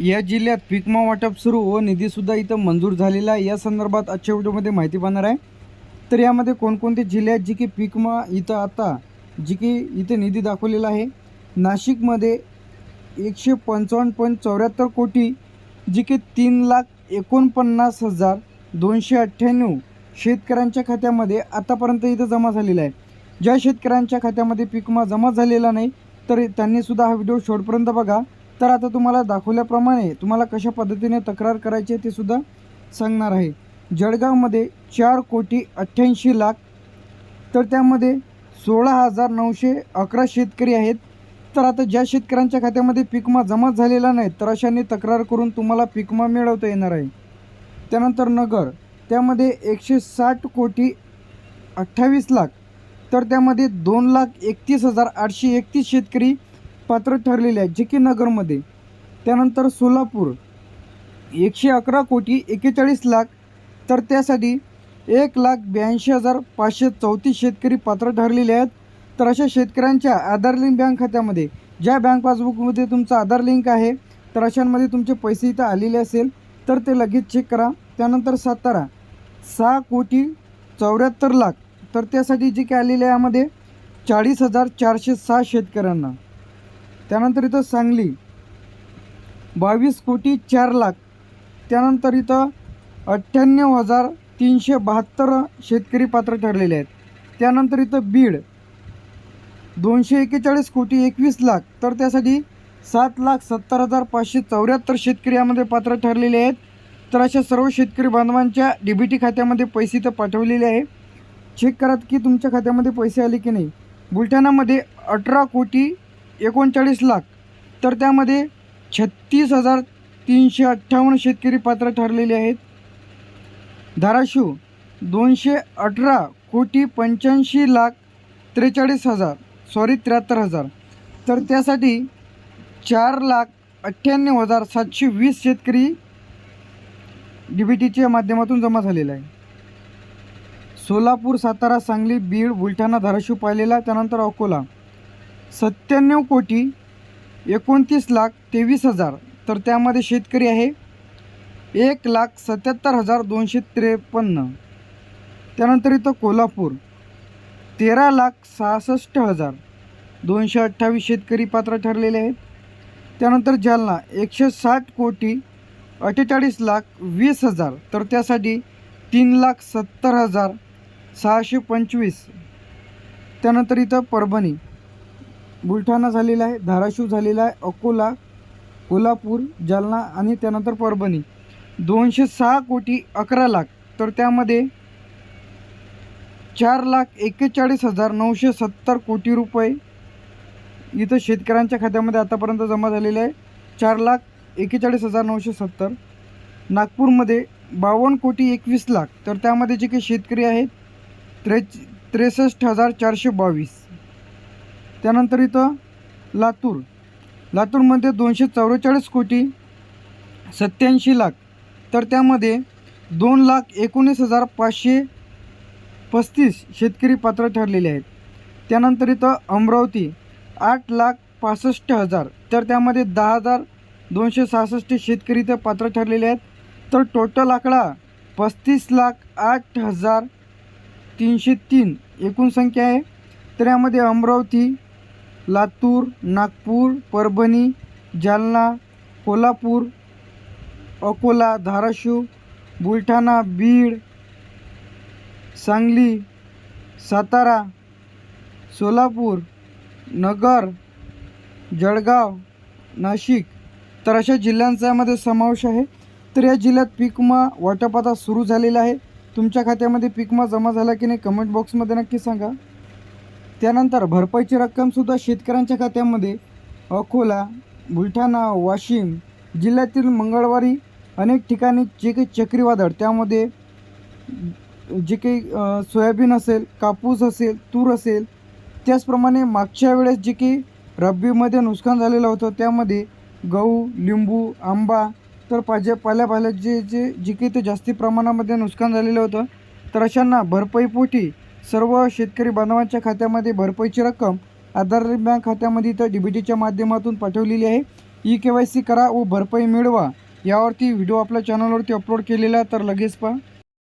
या जिल्ह्यात पीकमा वाटप सुरू व निधीसुद्धा इथं मंजूर झालेला आहे. या संदर्भात आजच्या व्हिडिओमध्ये माहिती पाहणार आहे. तर यामध्ये कोणकोणते जिल्हे आहेत जी की पीकमा इथं आता जी की इथं निधी दाखवलेला आहे? नाशिकमध्ये एकशे पंचावन्न पॉईंट चौऱ्याहत्तर कोटी जी की तीन लाख एकोणपन्नास हजार दोनशे अठ्ठ्याण्णव शेतकऱ्यांच्या खात्यामध्ये आतापर्यंत इथं जमा झालेला आहे. ज्या शेतकऱ्यांच्या खात्यामध्ये पीकमा जमा झालेला नाही तर त्यांनीसुद्धा हा व्हिडिओ शेवटपर्यंत बघा. तर आता तुम्हाला दाखवल्याप्रमाणे तुम्हाला कशा पद्धतीने तक्रार करायची आहे ते सुद्धा सांगणार आहे. जळगावमध्ये चार कोटी अठ्ठ्याऐंशी लाख तर त्यामध्ये सोळा हजार नऊशे अकरा शेतकरी आहेत. तर आता ज्या शेतकऱ्यांच्या खात्यामध्ये पिकमा जमा झालेला नाही तर अशांनी तक्रार करून तुम्हाला पिकमा मिळवता येणार आहे. त्यानंतर नगर त्यामध्ये एकशे साठ कोटी अठ्ठावीस लाख तर त्यामध्ये दोन लाख एकतीस हजार आठशे एकतीस शेतकरी पात्र ठरलेले आहेत जे की नगरमध्ये. त्यानंतर सोलापूर एकशे अकरा कोटी एक्केचाळीस लाख. तर त्यासाठी एक लाख ब्याऐंशी हजार पाचशे चौतीस शेतकरी पात्र ठरलेले आहेत. तर अशा शेतकऱ्यांच्या आधार लिंक बँक खात्यामध्ये ज्या बँक पासबुकमध्ये तुमचा आधार लिंक आहे तर अशांमध्ये तुमचे पैसे इथं आलेले असेल तर ते लगेच चेक करा. त्यानंतर सातारा सहा कोटी चौऱ्याहत्तर लाख. तर त्यासाठी जे काय आलेले आहे यामध्ये चाळीस हजार चारशे सहा शेतकऱ्यांना. त्यानंतर इथं सांगली. बावीस कोटी चार लाख. त्यानंतर इथं अठ्ठ्याण्णव हजार तीनशे बहात्तर शेतकरी पात्र ठरलेले आहेत. त्यानंतर इथं बीड. दोनशे एक्केचाळीस कोटी एकवीस लाख. तर त्यासाठी सात लाख सत्तर हजार पाचशे चौऱ्याहत्तर शेतकरी यामध्ये पात्र ठरलेले आहेत. तर अशा सर्व शेतकरी बांधवांच्या डी बी टी खात्यामध्ये पैसे तर पाठवलेले आहे. चेक करा की तुमच्या खात्यामध्ये पैसे आले की नाही. बुलढाणामध्ये अठरा कोटी एकोणचाळीस लाख. तर त्यामध्ये छत्तीस हजार तीनशे अठ्ठावन्न शेतकरी पात्र ठरलेले आहेत. धाराशिव दोनशे अठरा कोटी पंच्याऐंशी लाख त्रेचाळीस हजार सॉरी त्र्याहत्तर हजार. तर त्यासाठी चार लाख अठ्ठ्याण्णव हजार सातशे वीस शेतकरी डी बी टीच्या माध्यमातून जमा झालेला आहे सोलापूर सातारा सांगली बीड बुलढाणा धाराशिव पाहिलेला त्यानंतर अकोला. सत्त्याण्णव कोटी एकोणतीस लाख तेवीस हजार. तर त्यामध्ये शेतकरी आहे. एक लाख सत्याहत्तर हजार दोनशे त्रेपन्न. त्यानंतर इथं कोल्हापूर तेरा लाख सहासष्ट हजार दोनशे अठ्ठावीस शेतकरी पात्र ठरलेले आहेत. त्यानंतर जालना एकशे साठ कोटी अठ्ठेचाळीस लाख वीस हजार. तर त्यासाठी तीन लाख सत्तर हजार सहाशे पंचवीस. त्यानंतर इथं परभणी बुलढाणा झालेला आहे धाराशिव झालेला आहे अकोला कोल्हापूर जालना आणि त्यानंतर परभणी. दोनशे सहा कोटी अकरा लाख तर त्यामध्ये चार लाख एक्केचाळीस हजार नऊशे सत्तर कोटी रुपये इथं शेतकऱ्यांच्या खात्यामध्ये आतापर्यंत जमा झालेले आहे. चार लाख एक्केचाळीस हजार नऊशे सत्तर. नागपूरमध्ये बावन्न कोटी एकवीस लाख तर त्यामध्ये जे काही शेतकरी आहेत त्रे त्रेसष्ट हजार चारशे बावीस. त्यानंतर इथं लातूर. लातूरमध्ये दोनशे चौवेचाळीस कोटी सत्याऐंशी लाख. तर त्यामध्ये दोन लाख एकोणीस हजार पाचशे पस्तीस शेतकरी पात्र ठरलेले आहेत. त्यानंतर इथं अमरावती आठ लाख पासष्ट हजार. तर त्यामध्ये दहा हजार दोनशे सहासष्ट शेतकरी इथं पात्र ठरलेले आहेत. तर टोटल आकडा पस्तीस लाख आठ हजार तीनशे तीन एकूण संख्या आहे. तर यामध्ये अमरावती लातूर नागपूर परभणी जालना कोल्हापूर अकोला धाराशिव बुलढाणा बीड सांगली सातारा सोलापूर नगर जळगाव नाशिक. तर अशा जिल्ह्यांचा यामध्ये समावेश आहे. तर या जिल्ह्यात पीकमा वाटप आता सुरू झालेला आहे. तुमच्या खात्यामध्ये पीकमा जमा झाला की नाही कमेंट बॉक्समध्ये नक्की सांगा. त्यानंतर भरपाईची रक्कमसुद्धा शेतकऱ्यांच्या खात्यामध्ये अकोला बुलढाणा वाशिम जिल्ह्यातील मंगळवारी अनेक ठिकाणी जे काही चक्रीवादळ त्यामध्ये जे काही सोयाबीन असेल कापूस असेल तूर असेल त्याचप्रमाणे मागच्या वेळेस जे काही रब्बीमध्ये नुकसान झालेलं होतं त्यामध्ये गहू लिंबू आंबा तर पाज्या पाल्यापाल्या जे जे जे काही ते जास्ती प्रमाणामध्ये नुकसान झालेलं होतं तर अशांना भरपाईपोटी सर्व शेतकरी बांधवांच्या खात्यामध्ये भरपाईची रक्कम आधार बँक खात्यामध्ये इथं डी बी टीच्या माध्यमातून पाठवलेली आहे. ई के वाय सी करा व भरपाई मिळवा यावरती व्हिडिओ आपल्या चॅनलवरती अपलोड केलेला आहे तर लगेच पहा.